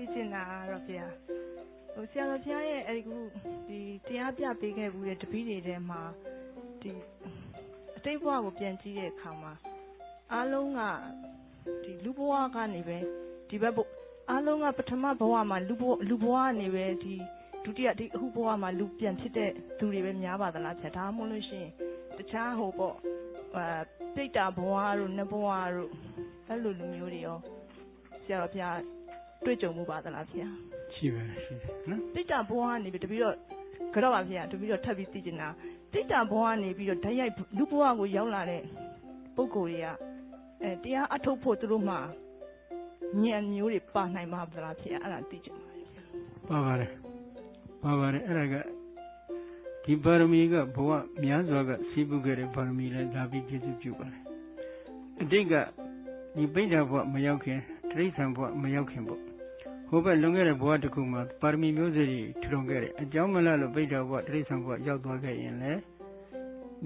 သိချင်တာကတော့ဗျာဟိုဆရာတော်ဘုရားရဲ့အဲဒီခုဒီတရားပြပေးခဲ့ဘူးတဲ့တပည့်တွေထဲမှာဒီအတိတ်ဘဝကိုပြန်ကြည့်တဲ့အခါမှာအားလုံးကဒီလူဘဝကနေပဲဒီဘက်ဘဝအားလုံးကပထမဘဝမှာလူဘဝလူဘဝကနေပဲဒီဒုတိယဒီအခုဘဝမှာလူပြန်ဖြစ်တဲ့သူတွေပဲများပါသလားဗျာဒါမှမဟုတ်လို့ရှိရင်တခြားဟိုပေါ့အာပိတ္တာဘဝတို့နတ်ဘဝတို့အဲ့လိုလူမျိုးတွေရောဆရာတော်ဘုရား တွေ့ကြုံမှုပါသလားဗျာရှိပါရှိတယ်နော်တိတ္တဘဝကနေပြီးတပြီးတော့ကြောက်ပါဗျာတပြီးတော့ထပ်ပြီးသိချင်တာတိတ္တဘဝကနေပြီးတော့ဓာတ်ရိုက်လူဘဝကိုရောက်လာတဲ့ပုံကိုယ်တွေကအဲတရားအထုတ်ဖို့သူတို့မှညံမျိုးတွေပါနိုင်ပါဗလားဗျာအဲ့ဒါသိချင်ပါတယ်ဗျာပါပါတယ်ပါပါတယ်အဲ့ဒါကဒီပါရမီကဘဝများစွာကစီးပူခဲ့တဲ့ပါရမီလဲဒါပြီးပြည့်စုံပြုပါတယ်အတိတ်ကဒီပိဋကဘဝမရောက်ခင်တိရစ္ဆာန်ဘဝမရောက်ခင်ပေါ့ ဟိုဘက်လွန်ခဲ့တဲ့ဘဝတစ်ခုမှာပါရမီမျိုးစေ့တွေထူထောင်ခဲ့တယ်အကြောင်းမလားလို့ပိဋကဘဝတိရစ္ဆာန်ဘဝရောက်သွားခဲ့ရင်လေ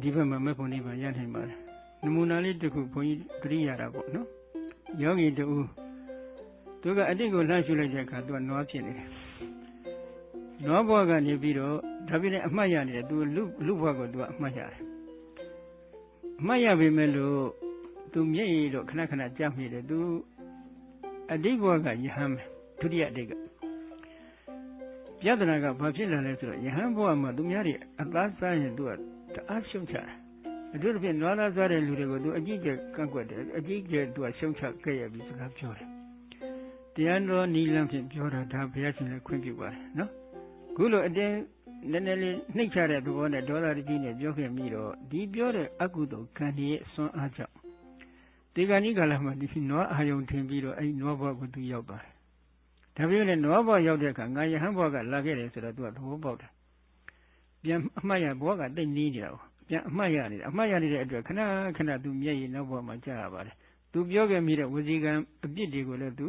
ဒီဘက်မှာမဲ့ဖို့နေပါရနိုင်ပါတယ်နမူနာလေးတစ်ခုဘုန်းကြီးသတိရတာပေါ့နော်ယောဂီတူသူကအတိတ်ကိုလှမ်းရှုလိုက်တဲ့အခါသူကနွားဖြစ်နေတယ်နွားဘွားကနေပြီးတော့ဒါပြည့်တဲ့အမှတ်ရနေတယ်သူလူလူဘွားကိုသူကအမှတ်ရတယ်အမှတ်ရပေမဲ့လို့သူမျက်ရည်တော့ခဏခဏကြပ်မိတယ်သူအတိတ်ဘွားကယဟန်ပဲ ဒုတိယအတိတ်ကပြဿနာကဘာဖြစ်လာလဲဆိုတော့ယဟန်ဘွားမှာသူများတွေအသားစားရင်သူကတအားရှုံချတယ်အထူးသဖြင့်နွားသားစားတဲ့လူတွေကိုသူအကြည့်ကျကန့်ကွက်တယ်အကြည့်ကျသူကရှုံချခဲ့ရပြီးစကားပြောတယ်တရားတော်နီလန်းဖြင့်ပြောတာဒါဘုရားရှင်လည်းခွင့်ပြုပါတယ်နော်ခုလိုအတင်းနည်းနည်းလေးနှိမ့်ချတဲ့သဘောနဲ့ဒေါသတကြီးနဲ့ပြောခဲ့မိတော့ဒီပြောတဲ့အကုသိုလ်ကံရဲ့အစွမ်းအားကြောင့်ဒီကနေ့ကလာမှဒီနွားအာယုံထင်ပြီးတော့အဲ့ဒီနွားဘဝကိုသူရောက်သွားတယ်။ ဒါပြောရင်နွားဘဝရောက်တဲ့အခါငါယဟန်ဘဝကလာခဲ့တယ်ဆိုတော့သူကသဘောပေါက်တယ်။ပြန်အမှတ်ရဘဝကတိတ်နီးနေတာကိုပြန်အမှတ်ရနေတယ်အမှတ်ရနေတဲ့အတွက်ခဏခဏသူမျက်ရည်နောက်ဘဝမှာကြာရပါတယ်။သူပြောခဲ့မိတဲ့ဝစီကံအပြစ်တွေကိုလည်းသူ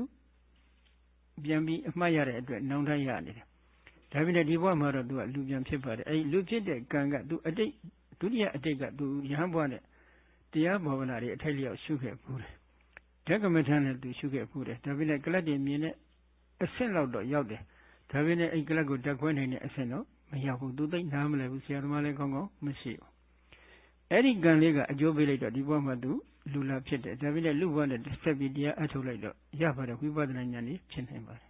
ပြန်ပြီးအမှတ်ရတဲ့အတွက်နောင်တရနေတယ်ဒါပေမဲ့ဒီဘဝမှာတော့သူကလူပြန်ဖြစ်ပါတယ်အဲဒီလူဖြစ်တဲ့ကံကသူအတိတ်ဒုတိယအတိတ်ကသူယဟန်ဘဝနဲ့တရားဘာဝနာတွေအထိုက်လျောက်ရှုခဲ့ဘူးတယ်ဓကမထန်နဲ့သူရှုခဲ့ဘူးတယ်ဒါပေမဲ့ကလတ်တင်မြင်တဲ့ အဆင့်လောက်တော့ရောက်တယ်ဒါပေမဲ့အဲ့ကလတ်ကိုတက်ခွဲနိုင်တဲ့အဆင့်တော့မရောက်ဘူးသူသိနားမလဲဘူးဆရာသမားလည်းကောင်းကောင်းမရှိဘူးအဲ့ဒီကံလေးကအကျိုးပေးလိုက်တော့ဒီဘဝမှာသူလူလာဖြစ်တယ်ဒါပေမဲ့လူဘဝနဲ့ဆက်ပြီးတရားအထုတ်လိုက်တော့ရပါတယ်ဝိပဿနာဉာဏ်ကြီးဖြစ်နိုင်ပါတယ်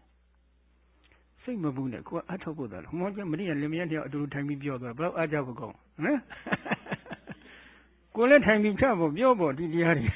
စိတ်မပူနဲ့ကိုကအထောက်ဖို့တော့ဟောကြမရိယလင်မယားတယောက်အတူတူထိုင်ပြီးပြောသွားဘယ်တော့အားကြောက်ဖို့ကောင်းဟမ်ကိုလည်းထိုင်ပြီးဖြတ်ဖို့ပြောဖို့ဒီတရားတွေ